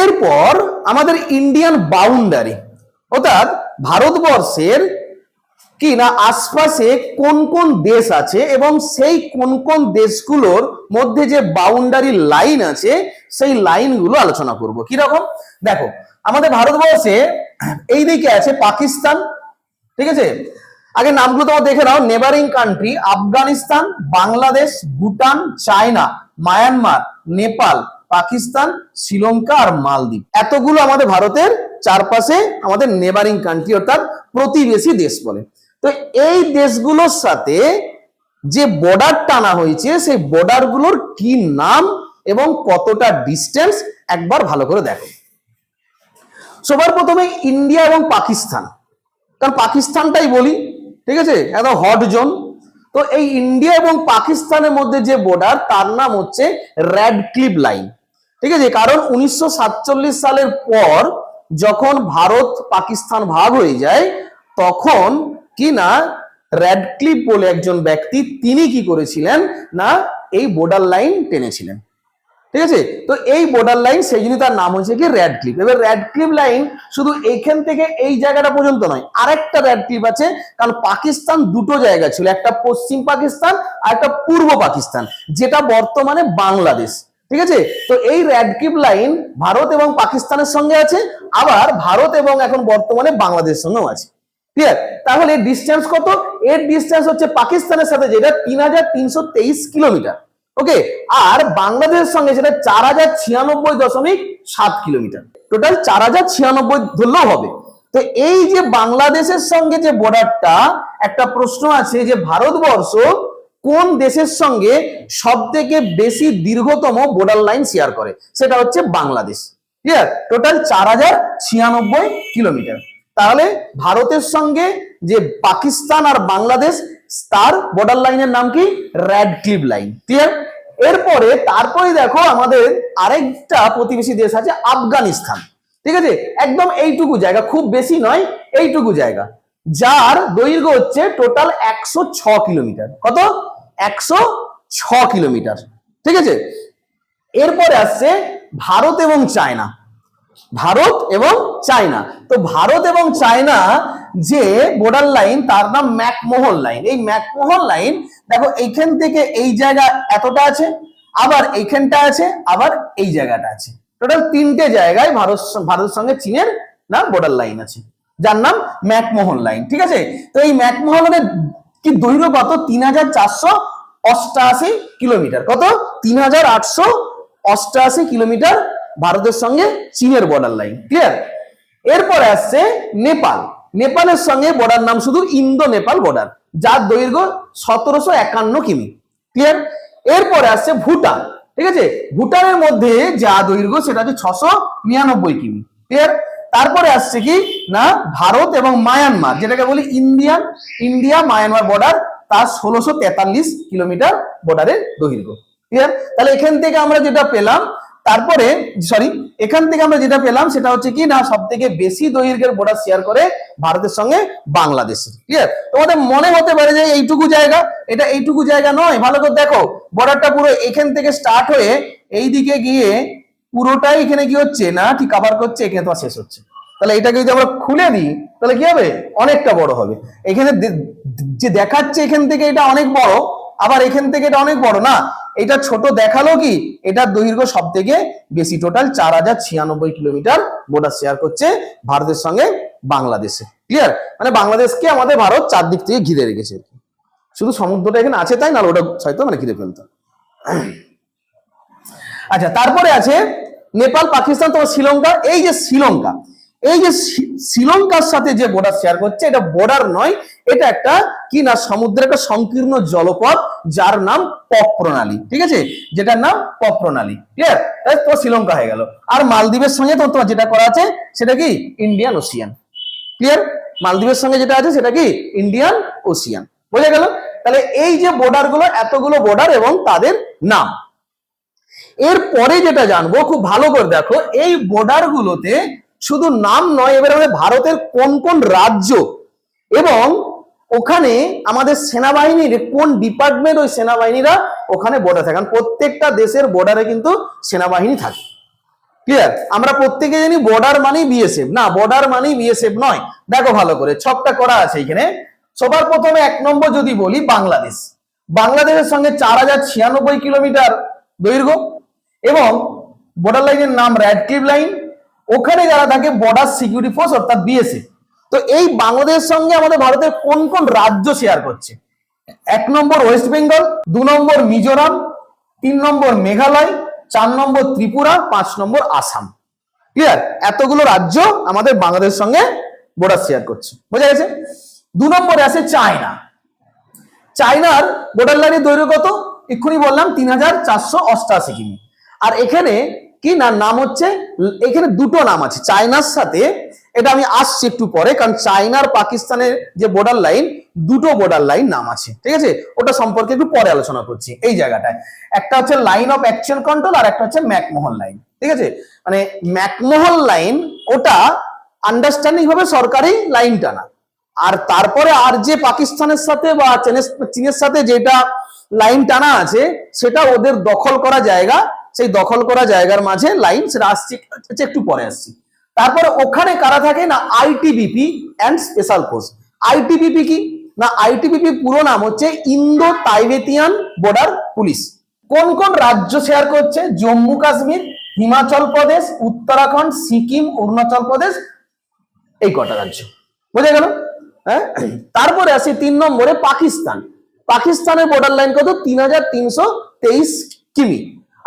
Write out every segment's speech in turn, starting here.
এরপর আমাদের Indian boundary অর্থাৎ ভারতবর্ষের কি না আশপাশে কোন কোন দেশ আছে এবং সেই কোন কোন দেশগুলোর মধ্যে যে বাউন্ডারি লাইন আছে, সেই লাইনগুলো আলোচনা করব। কি রকম? দেখো, আমাদের ভারতবর্ষে এই দিকে আছে পাকিস্তান, ঠিক আছে? আগে নামগুলো তোমার দেখে নাও। Neighbouring country Afghanistan, Bangladesh, Bhutan, China, Myanmar, Nepal Pakistan, Sri Lanka আর মালদ্বীপ। এতগুলো আমাদের ভারতের চারপাশে আমাদের নেবারিং কান্ট্রি অর্থাৎ প্রতিবেশী দেশ বলে। তো এই দেশগুলোর সাথে যে বর্ডার টানা হয়েছে, সেই বর্ডারগুলোর কি নাম এবং কতটা ডিস্টেন্স একবার ভালো করে দেখো। সবার প্রথমে ইন্ডিয়া এবং পাকিস্তান। কারণ পাকিস্তানটাই বলি, ঠিক আছে? একদম হট জোন তো এই ইন্ডিয়া এবং পাকিস্তানের মধ্যে যে বর্ডার তার নাম হচ্ছে রেড ক্লিপ লাইন ঠিক আছে? কারণ উনিশশো সাতচল্লিশ সালের পর যখন ভারত পাকিস্তান ভাগ হয়ে যায়, তখন কি না রেড ক্লিপ বলে একজন ব্যক্তি, তিনি কি করেছিলেন না, এই বর্ডার লাইন টেনেছিলেন। ঠিক আছে? তো এই বর্ডার লাইন সেই জন্য তার নাম হচ্ছে কি রেড ক্লিপ এবার রেড ক্লিপ লাইন শুধু এইখান থেকে এই জায়গাটা পর্যন্ত নয়, আরেকটা রেড ক্লিপ আছে, কারণ পাকিস্তান দুটো জায়গা ছিল, একটা পশ্চিম পাকিস্তান আর একটা পূর্ব পাকিস্তান, যেটা বর্তমানে বাংলাদেশ। ঠিক আছে? তো এই রেড ক্লিপ লাইন ভারত এবং পাকিস্তানের সঙ্গে আছে, আবার ভারত এবং এখন বর্তমানে বাংলাদেশের সঙ্গেও আছে। ক্লিয়ার তাহলে ডিস্টেন্স কত? এর ডিস্টেন্স হচ্ছে পাকিস্তানের সাথে, যেটা তিন হাজার তিনশো তেইশ কিলোমিটার। ওকে আর বাংলাদেশের সঙ্গে সেটা চার হাজার ছিয়ানব্বই দশমিক সাত কিলোমিটার। টোটাল চার হাজার ছিয়ানব্বই ধরলেও হবে। তো এই যে বাংলাদেশের সঙ্গে যে বর্ডারটা একটা প্রশ্ন আছে যে ভারতবর্ষ কোন দেশের সঙ্গে সব থেকে বেশি দীর্ঘতম বর্ডার লাইন শেয়ার করে? সেটা হচ্ছে বাংলাদেশ। ক্লিয়ার টোটাল চার হাজার ছিয়ানব্বই কিলোমিটার। তাহলে ভারতের সঙ্গে যে পাকিস্তান আর বাংলাদেশ, তার বর্ডার লাইনের নাম কি? রেড ক্লিপ লাইন ক্লিয়ার এরপরে, তারপরে দেখো আমাদের আরেকটা প্রতিবেশী দেশ আছে আফগানিস্তান। ঠিক আছে? একদম এইটুকু জায়গা, খুব বেশি নয়, এইটুকু জায়গা। যার দৈর্ঘ্য হচ্ছে টোটাল একশো কিলোমিটার। কত? একশো ছ কিলোমিটার। ঠিক আছে? এরপরে আসছে ভারত এবং চায়না। ভারত এবং চায়না। তো ভারত এবং চায়না যে বর্ডার লাইন তার নাম ম্যাকমোহন লাইন এই ম্যাকমোহন লাইন দেখো, এইখান থেকে এই জায়গা এতটা আছে, আবার এইখানটা আছে, আবার এই জায়গাটা আছে। টোটাল তিনটে জায়গায় ভারত ভারতের সঙ্গে চীনের না বর্ডার লাইন আছে। যার নাম ম্যাকমোহন লাইন ঠিক আছে? তো এই ম্যাকমোহনের কি দৈর্ঘ্য কত? তিন হাজার চারশো অষ্টআশি কিলোমিটার। কত? তিন হাজার আটশো অষ্টআশি কিলোমিটার ভারতের সঙ্গে চীনের বর্ডার লাইন ক্লিয়ার এরপরে আসছে নেপাল। নেপালের সঙ্গে বর্ডার নাম শুধু ইন্দো নেপাল বর্ডার যার দৈর্ঘ্য সতেরোশো একান্ন কিমি ক্লিয়ার এরপরে আসছে ভুটান, ঠিক আছে? ভুটানের মধ্যে যা দৈর্ঘ্য সেটা হচ্ছে ছশো নিরানব্বই কিমি ক্লিয়ার তারপরে আসছে কি? না, ভারত এবং মায়ানমার, যেটাকে বলি ইন্ডিয়ান, ইন্ডিয়া মায়ানমার বর্ডার তার ষোলোশো তেতাল্লিশ কিলোমিটার বর্ডারের দৈর্ঘ্য। ক্লিয়ার তাহলে এখান থেকে আমরা যেটা পেলাম, তারপরে সরি এখান থেকে আমরা যেটা পেলাম সেটা হচ্ছে কি না সব থেকে বেশি দৈর্ঘ্যের বর্ডার শেয়ার করে ভারতের সঙ্গে বাংলাদেশের ক্লিয়ার তোমাদের মনে হতে পারে যে এইটুকু জায়গা, এটা এইটুকু জায়গা নয়। ভালো করে দেখো বর্ডারটা পুরো এখান থেকে স্টার্ট হয়ে এই দিকে গিয়ে পুরোটাই এখানে কি হচ্ছে না, ঠিক কভার করছে, এখানে তোমার শেষ হচ্ছে। তাহলে এটাকে যদি আমরা খুলে দিই, তাহলে কি হবে? অনেকটা বড় হবে। এখানে যে দেখাচ্ছে এখান থেকে এটা অনেক বড়, আবার এখান থেকে এটা অনেক বড়। না, এটা ছোট দেখাল কি? এটার দৈর্ঘ্য সব থেকে বেশি। টোটাল চার হাজার ছিয়ানব্বই কিলোমিটার বর্ডার শেয়ার করছে ভারতের সঙ্গে বাংলাদেশে। ক্লিয়ার মানে বাংলাদেশকে আমাদের ভারত চারদিক থেকে ঘিরে রেখেছে। শুধু সমুদ্রটা এখানে আছে তাই না? ওটা হয়তো মানে ঘিরে ফেলতো। আচ্ছা তারপরে আছে নেপাল, পাকিস্তান তোমার শ্রীলঙ্কা। এই যে শ্রীলঙ্কা এই যে শ্রীলঙ্কার সাথে যে বর্ডার শেয়ার করছে, এটা বর্ডার নয়, এটা একটা কি না, সমুদ্রের একটা সংকীর্ণ জলপথ, যার নাম পপ প্রণালী, ঠিক আছে? যেটার নাম পপ প্রণালী ক্লিয়ার তাই তো শ্রীলঙ্কা হয়ে গেল। আর মালদ্বীপের সঙ্গে তো তোমার যেটা করা আছে, সেটা কি? ইন্ডিয়ান ওশিয়ান ক্লিয়ার মালদ্বীপের সঙ্গে যেটা আছে, সেটা কি? ইন্ডিয়ান ওশিয়ান বোঝা গেল? তাহলে এই যে বর্ডারগুলো, এতগুলো বর্ডার এবং তাদের নাম। এরপরে যেটা জানব, খুব ভালো করে দেখো, এই বর্ডার গুলোতে শুধু নাম নয়, এবার আমাদের ভারতের কোন কোন রাজ্য এবং ওখানে আমাদের সেনাবাহিনীর কোন ডিপার্টমেন্ট ওই সেনাবাহিনীরা ওখানে বর্ডার থাকে? প্রত্যেকটা দেশের বর্ডারে কিন্তু সেনাবাহিনী থাকে। ক্লিয়ার আমরা প্রত্যেকে জানি বর্ডার মানেই বিএসএফ না বর্ডার মানেই বিএসএফ নয়। দেখো ভালো করে, ছকটা করা আছে এখানে। সবার প্রথমে এক নম্বর যদি বলি বাংলাদেশ। বাংলাদেশের সঙ্গে চার হাজার ছিয়ানব্বই কিলোমিটার দৈর্ঘ্য এবং বর্ডার লাইনের নাম র্যাডক্লিপ লাইন ওখানে যারা থাকে বর্ডার সিকিউরিটি ফোর্স অর্থাৎ বিএসএফ তো এই বাংলাদেশের সঙ্গে আমাদের ভারতের কোন কোন রাজ্য শেয়ার করছে? এক নম্বর ওয়েস্ট বেঙ্গল দু নম্বর মিজোরাম, তিন নম্বর মেঘালয়, চার নম্বর ত্রিপুরা, পাঁচ নম্বর আসাম। ক্লিয়ার এতগুলো রাজ্য আমাদের বাংলাদেশের সঙ্গে বর্ডার শেয়ার করছে। বোঝা গেছে? দু নম্বরে আছে চায়না। চায়নার বর্ডার লাইনের দৈর্ঘ্য কত? এক্ষুনি বললাম তিন হাজার চারশো অষ্টাশি কিমি। আর এখানে কি? না, নাম হচ্ছে, এখানে দুটো নাম আছে, চায়নার সাথে। এটা আমি আসছি একটু পরে, কারণ চায়নার পাকিস্তানের যে বর্ডার লাইন দুটো বর্ডার লাইন নাম আছে, ঠিক আছে? ওটা সম্পর্কে একটু পরে আলোচনা করছি, এই জায়গাটায়। একটা হচ্ছে লাইন অফ অ্যাকশন কন্ট্রোল আর একটা হচ্ছে ম্যাকমোহন লাইন ঠিক আছে? মানে ম্যাকমোহন লাইন ওটা আন্ডারস্ট্যান্ডিং হবে সরকারি লাইন টানা আর তারপরে আর যে পাকিস্তানের সাথে বা চীনের সাথে যেটা লাইন টানা আছে, সেটা ওদের দখল করা জায়গা সেই দখল করা জায়গার মাঝে লাইন আসছে একটু পরে আসছি। তারপরে ওখানে কারা থাকে? না ITBP and special force ITBP কি? না আইটিবিপি পুরো নাম হচ্ছে ইন্দো তাইবেতিয়ান বর্ডার পুলিশ কোন কোন রাজ্য শেয়ার করছে? জম্মু, কাশ্মীর, হিমাচল প্রদেশ, উত্তরাখণ্ড, সিকিম, অরুণাচল প্রদেশ, এই কটা রাজ্য। বোঝা গেল? হ্যাঁ? তারপরে আসি তিন নম্বরে পাকিস্তান। পাকিস্তানের বর্ডার লাইন কত? তিন হাজার তিনশো তেইশ কিমি।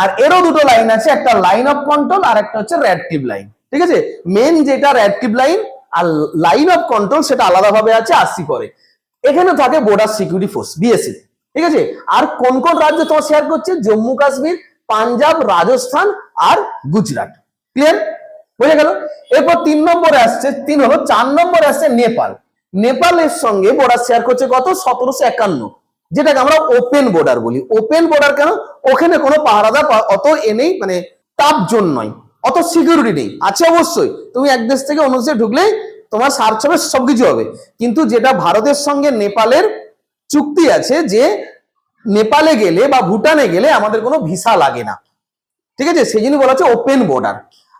আর এরও দুটো লাইন আছে, একটা লাইন অফ কন্ট্রোল আর একটা হচ্ছে র্যাডটিভ লাইন ঠিক আছে? মেন যেটা র্যাডটিভ লাইন আর লাইন অফ কন্ট্রোল সেটা আলাদাভাবে আছে আসছি পরে। এখানে থাকে বর্ডার সিকিউরিটি ফোর্স বিএসএফ ঠিক আছে? আর কোন কোন রাজ্য তোমার শেয়ার করছে? জম্মু কাশ্মীর, পাঞ্জাব, রাজস্থান আর গুজরাট। ক্লিয়ার বোঝা গেল? এরপর তিন নম্বরে আসছে, তিন হলো চার নম্বরে আসছে নেপাল। নেপালের সঙ্গে বর্ডার শেয়ার করছে কত? সতেরোশো একান্ন। যেটাকে আমরা ওপেন বর্ডার বলি। ওপেন বর্ডার কেন? ওখানে কোনো পাহারাদার অত এ নেই মানে তাপ জোন নয়, অত সিকিউরিটি নেই। আছে অবশ্যই, তুমি এক দেশ থেকে অন্য দেশে ঢুকলেই তোমার সার্চ হবে, সবকিছু হবে। কিন্তু যেটা ভারতের সঙ্গে নেপালের চুক্তি আছে যে, নেপালে গেলে বা ভুটানে গেলে আমাদের কোনো ভিসা লাগে না। ঠিক আছে? সেই জন্য বলা হচ্ছে ওপেন বর্ডার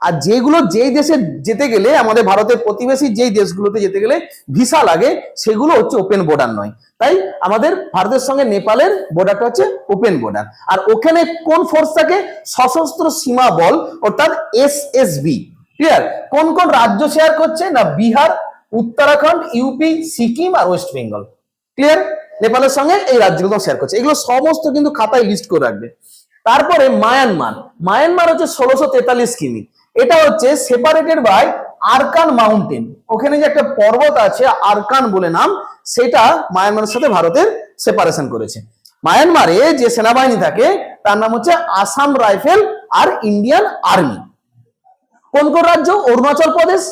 আর যেগুলো যেই দেশে যেতে গেলে, আমাদের ভারতের প্রতিবেশী যেই দেশগুলোতে যেতে গেলে ভিসা লাগে, সেগুলো হচ্ছে ওপেন বর্ডার নয়। তাই আমাদের ভারতের সঙ্গে নেপালের বর্ডারটা হচ্ছে ওপেন বর্ডার আর ওখানে কোন ফোর্স থাকে? সশস্ত্র সীমা বল, অর্থাৎ এস এস বি ক্লিয়ার কোন কোন রাজ্য শেয়ার করছে? না, বিহার, উত্তরাখণ্ড ইউপি সিকিম আর ওয়েস্ট বেঙ্গল ক্লিয়ার নেপালের সঙ্গে এই রাজ্যগুলো শেয়ার করছে। এগুলো সমস্ত কিন্তু খাতায় লিস্ট করে রাখবে। তারপরে মায়ানমার। মায়ানমার হচ্ছে ষোলোশো তেতাল্লিশ কিমি। এটা হচ্ছে সেপারেটেড বাই আরকান মাউন্টেন ওখানে যে একটা পর্বত আছে আরকান বলে নাম, সেটা মায়ানমারের সাথে ভারতের সেপারেশন করেছে। মায়ানমারে যে সেনাবাহিনী থাকে, তার নাম হচ্ছে আসাম রাইফেল আর ইন্ডিয়ান আর্মি। কোন কোন রাজ্য? অরুণাচল প্রদেশ,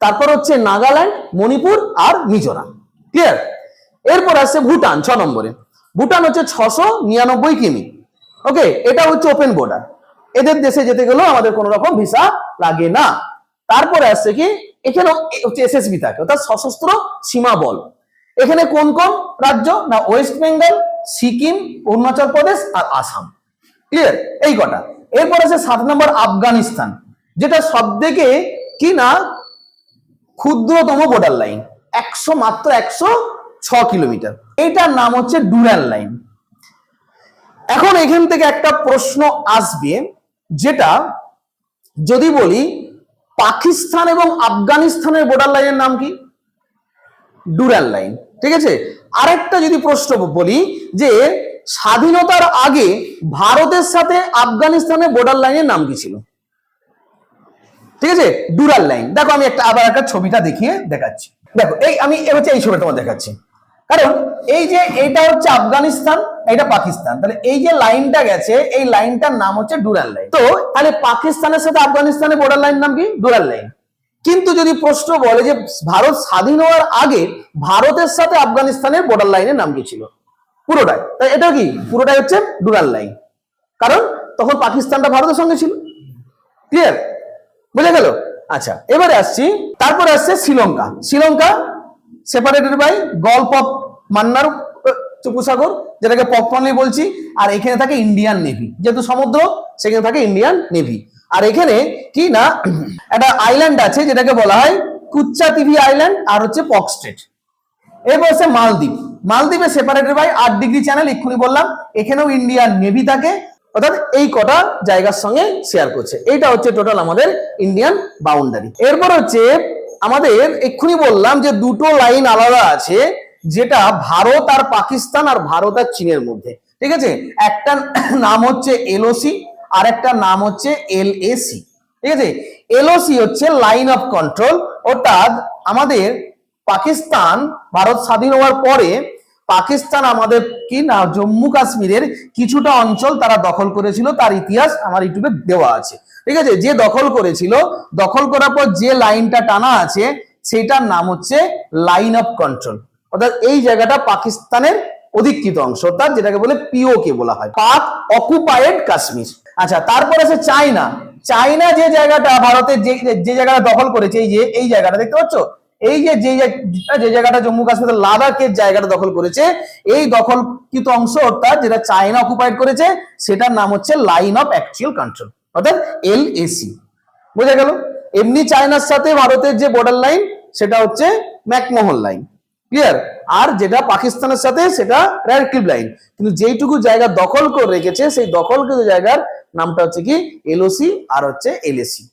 তারপর হচ্ছে নাগাল্যান্ড, মণিপুর আর মিজোরাম। ক্লিয়ার এরপর আসছে ভুটান, ছ নম্বরে। ভুটান হচ্ছে ছশো নিরানব্বই কিমি। ওকে এটা হচ্ছে ওপেন বর্ডার এদের দেশে যেতে গেলেও আমাদের কোনো রকম ভিসা লাগে না। তারপরে আসছে কি? এখানে হচ্ছে এসএসবি থাকে, অর্থাৎ সশস্ত্র সীমা বল। এখানে কোন কোন রাজ্য? না ওয়েস্ট বেঙ্গল সিকিম অরুণাচল প্রদেশ আর আসাম ক্লিয়ার এই কটা। এরপর আছে সাত নম্বর আফগানিস্তান, যেটা সব থেকে কি না? ক্ষুদ্রতম বর্ডার লাইন একশো মাত্র একশো ছ কিলোমিটার। এইটার নাম হচ্ছে ডুরাল লাইন। এখন এখান থেকে একটা প্রশ্ন আসবে যেটা যদি বলি পাকিস্তান এবং আফগানিস্তানের বর্ডার লাইনের নাম কি? ডুরাল লাইন ঠিক আছে? আরেকটা যদি প্রশ্ন বলি যে স্বাধীনতার আগে ভারতের সাথে আফগানিস্তানের বর্ডার লাইনের নাম কি ছিল? ঠিক আছে? ডুরাল লাইন দেখো আমি একটা, আবার একটা ছবিটা দেখিয়ে দেখাচ্ছি। দেখো, এই আমি হচ্ছে এই ছবিটা তোমার দেখাচ্ছি। কারণ এই যে এইটা হচ্ছে আফগানিস্তান, এটা পাকিস্তান। তাহলে এই যে লাইনটা গেছে, এই লাইনটার নাম হচ্ছে ডুরাল লাইন। তো তাহলে পাকিস্তানের সাথে আফগানিস্তানের বর্ডার লাইন নাম কি? Durand line. কিন্তু যদি প্রশ্ন বলে যে ভারত স্বাধীন হওয়ার আগে ভারতের সাথে আফগানিস্তানের বর্ডার লাইনের নাম কি ছিল? পুরোটাই। তাই এটা কি? পুরোটাই হচ্ছে ডুরাল লাইন। কারণ তখন পাকিস্তানটা ভারতের সঙ্গে ছিল। ক্লিয়ার বুঝে গেল? আচ্ছা এবারে আসছি। তারপরে আসছে Sri Lanka. Sri Lanka separated by gulf of Mannar উপসাগর যেটাকে পপকর্নলি বলছি, আর এখানে থাকে ইন্ডিয়ান নেভি। যেহেতু সমুদ্র, সেখানে থাকে ইন্ডিয়ান নেভি। আর এখানে কি না, একটা আইল্যান্ড আছে, যেটাকে বলা হয় কুচ্চা টিভি আইল্যান্ড আর হচ্ছে পক স্ট্রেট। এরপর হচ্ছে মালদ্বীপ। মালদ্বীপে সেপারেটেড বাই আট ডিগ্রি চ্যানেল এক্ষুনি বললাম। এখানেও ইন্ডিয়ান নেভি থাকে। অর্থাৎ এই কটা জায়গার সঙ্গে শেয়ার করছে। এইটা হচ্ছে টোটাল আমাদের ইন্ডিয়ান বাউন্ডারি এরপর হচ্ছে আমাদের, এক্ষুনি বললাম যে দুটো লাইন আলাদা আছে। যেটা ভারত আর পাকিস্তান আর ভারত আর চীনের মধ্যে। ঠিক আছে? একটা নাম হচ্ছে এলওসি আর একটা নাম হচ্ছে এলএসি। ঠিক আছে? এলওসি হচ্ছে লাইন অফ কন্ট্রোল। অর্থাৎ আমাদের পাকিস্তান, ভারত স্বাধীন হওয়ার পরে পাকিস্তান আমাদের কি না, জম্মু কাশ্মীরের কিছুটা অঞ্চল তারা দখল করেছিল, তার ইতিহাস আমার ইউটিউবে দেওয়া আছে। ঠিক আছে? যে দখল করেছিল, দখল করার পর যে লাইনটা টানা আছে, সেটার নাম হচ্ছে লাইন অফ কন্ট্রোল। অর্থাৎ এই জায়গাটা পাকিস্তানের অধিকৃত অংশ, অর্থাৎ যেটাকে বলে পিও কে বলা হয়, পাক অকুপায়েড কাশ্মীর। আচ্ছা তারপর আছে চায়না। চায়না যে জায়গাটা ভারতের যে যে জায়গাটা দখল করেছে, এই যে, এই জায়গাটা দেখতে পাচ্ছ? এই যে যে জায়গা- যে জায়গাটা জম্মু কাশ্মীর লাদাখের জায়গাটা দখল করেছে, এই দখলকৃত অংশ, অর্থাৎ যেটা চায়না অকুপাইড করেছে, সেটার নাম হচ্ছে লাইন অফ অ্যাকচুয়াল কন্ট্রোল, অর্থাৎ এলএসি বোঝা গেল? এমনি চায়নার সাথে ভারতের যে বর্ডার লাইন সেটা হচ্ছে ম্যাকমোহন লাইন। ক্লিয়ার আর যেটা পাকিস্তানের সাথে, সেটা রেড ক্লিপ লাইন কিন্তু যেইটুকু জায়গা দখল করে রেখেছে, সেই দখলকৃত জায়গার নামটা হচ্ছে কি? এলওসি আর হচ্ছে এলএসি